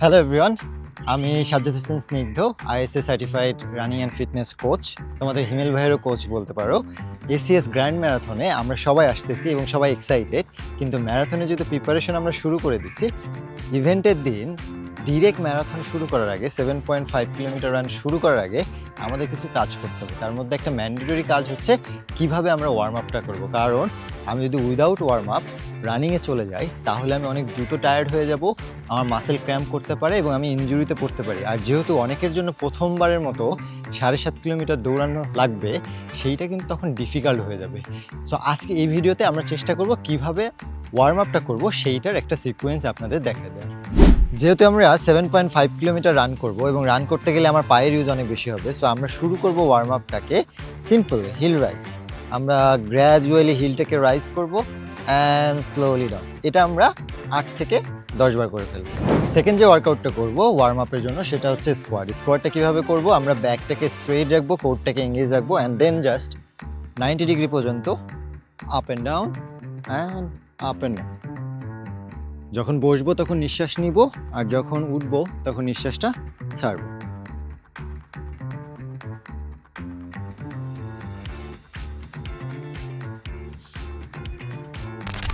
Hello everyone আমি Sajjad Hossain Snigdha ISA certified running and fitness coach তোমাদের Himel ভাইয়েরও coach বলতে পারো। এসিএস গ্র্যান্ড ম্যারাথনে আমরা সবাই আসতেছি এবং সবাই এক্সাইটেড কিন্তু ম্যারাথনে যেহেতু প্রিপারেশন আমরা শুরু করে দিছি ইভেন্টের দিন ডিরেক্ট ম্যারাথন শুরু করার আগে seven point five kilometre run শুরু করার আগে আমাদের কিছু কাজ করতে হবে। তার মধ্যে একটা ম্যান্ডেটরি কাজ হচ্ছে কীভাবে আমরা ওয়ার্ম আপটা করব। কারণ আমি যদি উইদাউট ওয়ার্ম আপ রানিংয়ে চলে যাই, তাহলে আমি অনেক দ্রুত টায়ার্ড হয়ে যাব, আমার মাসেল ক্র্যাম্প করতে পারে এবং আমি ইনজুরিতে পড়তে পারি। আর যেহেতু অনেকের জন্য প্রথমবারের মতো সাড়ে সাত কিলোমিটার দৌড়ানো লাগবে, সেইটা কিন্তু তখন ডিফিকাল্ট হয়ে যাবে। সো আজকে এই ভিডিওতে আমরা চেষ্টা করব কীভাবে ওয়ার্ম আপটা করব, সেইটার একটা সিকোয়েন্স আপনাদের দেখা দেয় যেহেতু আমরা seven point five kilometre run করব এবং রান করতে গেলে আমার পায়ের ইউজ অনেক বেশি হবে সো আমরা শুরু করব ওয়ার্ম আপটাকে সিম্পল হিল রাইজ আমরা গ্র্যাজুয়ালি হিলটাকে রাইজ করব অ্যান্ড স্লোলি ডাউন এটা আমরা আট থেকে দশ বার করে ফেলব। সেকেন্ড যে ওয়ার্কআউটটা করব ওয়ার্ম আপের জন্য, সেটা হচ্ছে স্কোয়াড স্কোয়াডটা কীভাবে করব? আমরা ব্যাকটাকে স্ট্রেট রাখব কোটটাকে এঙ্গেজ রাখব and then just ninety degree পর্যন্ত up and down and up and down যখন বসবো, তখন নিঃশ্বাস নিব, আর যখন উঠবো, তখন নিঃশ্বাসটা ছাড়বো।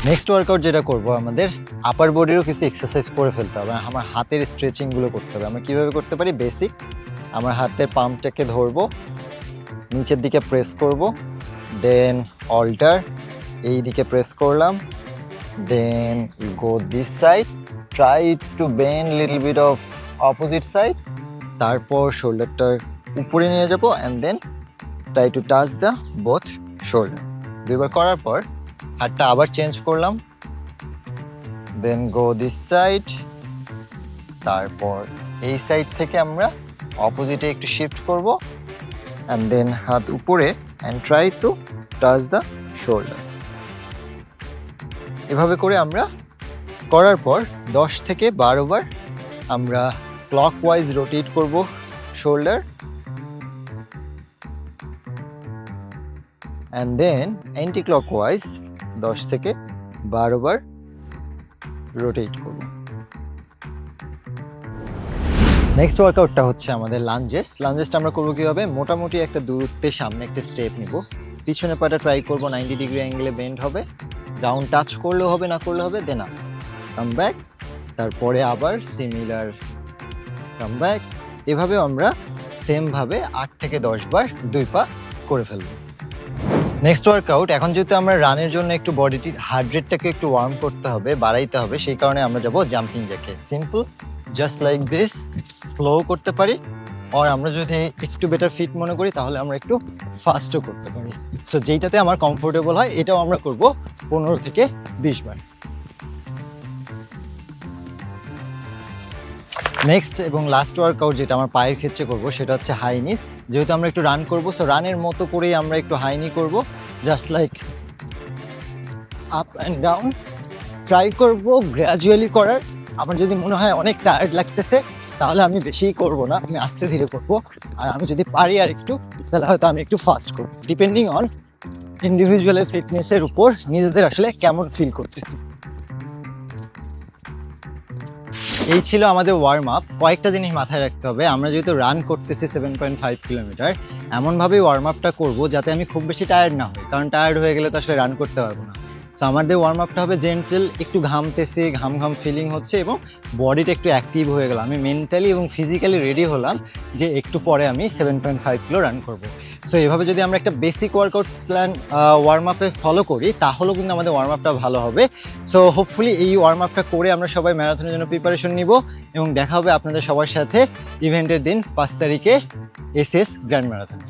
নেক্সট ওয়ার্কআউট যেটা করব, আমাদের আপার বডিরও কিছু এক্সারসাইজ করে ফেলতে হবে, আমার হাতের স্ট্রেচিংগুলো করতে হবে। আমরা কীভাবে করতে পারি? বেসিক আমার হাতের পাম্পটাকে ধরবো, নিচের দিকে প্রেস করব দেন অল্টার এই দিকে প্রেস করলাম then go this side try to bend little bit of opposite side তারপর শোল্ডারটা উপরে নিয়ে যাব and then try to touch the both shoulder দুইবার করার পর হাতটা আবার চেঞ্জ করলাম। দেন গো দিস সাইড তারপর এই সাইড থেকে আমরা অপোজিটে একটু শিফট করব। অ্যান্ড দেন হাত উপরে and try to touch the shoulder এভাবে করে আমরা করার পর দশ থেকে বারো বার আমরা ক্লক ওয়াইজ রোটেট করব shoulder and then anti clockwise দশ থেকে বারো বার রোটেট করব। নেক্সট ওয়ার্কআউটটা হচ্ছে আমাদের লাঞ্জেস লাঞ্জেসটা আমরা করব কীভাবে? মোটামুটি একটা দূরত্বের সামনে একটা স্টেপ নিব। পিছনে পাটা ট্রাই করব নাইনটি ডিগ্রি অ্যাঙ্গেলে বেন্ড হবে। গ্রাউন্ড টাচ করলেও হবে, না করলে হবে দেন কাম ব্যাক তারপরে আবার সিমিলার কাম ব্যাক এভাবে আমরা সেমভাবে আট থেকে দশ বার দুই পা করে ফেলব। নেক্সট ওয়ার্কআউট এখন যেহেতু আমরা রানের জন্য একটু বডিটির হার্ট রেটটাকে একটু ওয়ার্ম করতে হবে, বাড়াইতে হবে, সেই কারণে আমরা যাব jumping জ্যাকে simple just like this slow করতে পারি আর আমরা যদি একটু বেটার ফিট মনে করি, তাহলে আমরা একটু ফাস্টও করতে পারি। সো যেইটাতে আমার কমফোর্টেবল হয়, এটাও আমরা করব পনেরো থেকে বিশ বার। নেক্সট এবং লাস্ট ওয়ার্কআউট যেটা আমার পায়ের ক্ষেত্রে করব, সেটা হচ্ছে হাইনিস যেহেতু আমরা একটু রান করব সো রানের মতো করেই আমরা একটু হাইনি করব। Just like up and down try করব গ্র্যাজুয়ালি করার। আমার যদি মনে হয় অনেক টায়ার্ড লাগতেছে, তাহলে আমি বেশিই করব না। আমি আস্তে ধীরে করব। আর আমি যদি পারি আর একটু, তাহলে হয়তো আমি একটু ফাস্ট করব। ডিপেন্ডিং অন ইন্ডিভিজুয়ালের ফিটনেসের উপর নিজেদের আসলে কেমন ফিল করতেছি। এই ছিল আমাদের ওয়ার্ম আপ কয়েকটা জিনিস মাথায় রাখতে হবে। আমরা যেহেতু রান করতেছি সেভেন পয়েন্ট ফাইভ কিলোমিটার এমনভাবেই ওয়ার্ম আপটা করব যাতে আমি খুব বেশি টায়ার্ড না হই। কারণ টায়ার্ড হয়ে গেলে তো আসলে রান করতে পারব না। তো আমাদের ওয়ার্ম আপটা হবে জেন্টেল একটু ঘামতেছে ঘাম ঘাম ফিলিং হচ্ছে এবং বডিটা একটু অ্যাক্টিভ হয়ে গেল। আমি মেন্টালি এবং ফিজিক্যালি রেডি হলাম যে একটু পরে আমি seven point five kilo run করব। সো এভাবে যদি আমরা একটা বেসিক ওয়ার্কআউট প্ল্যান ওয়ার্ম আপে ফলো করি, তাহলেও কিন্তু আমাদের ওয়ার্ম আপটা ভালো হবে। সো হোপফুলি এই ওয়ার্ম আপটা করে আমরা সবাই ম্যারাথনের জন্য প্রিপারেশন নিব এবং দেখা হবে আপনাদের সবার সাথে ইভেন্টের দিন পাঁচ তারিখে এস এস গ্র্যান্ড ম্যারাথনে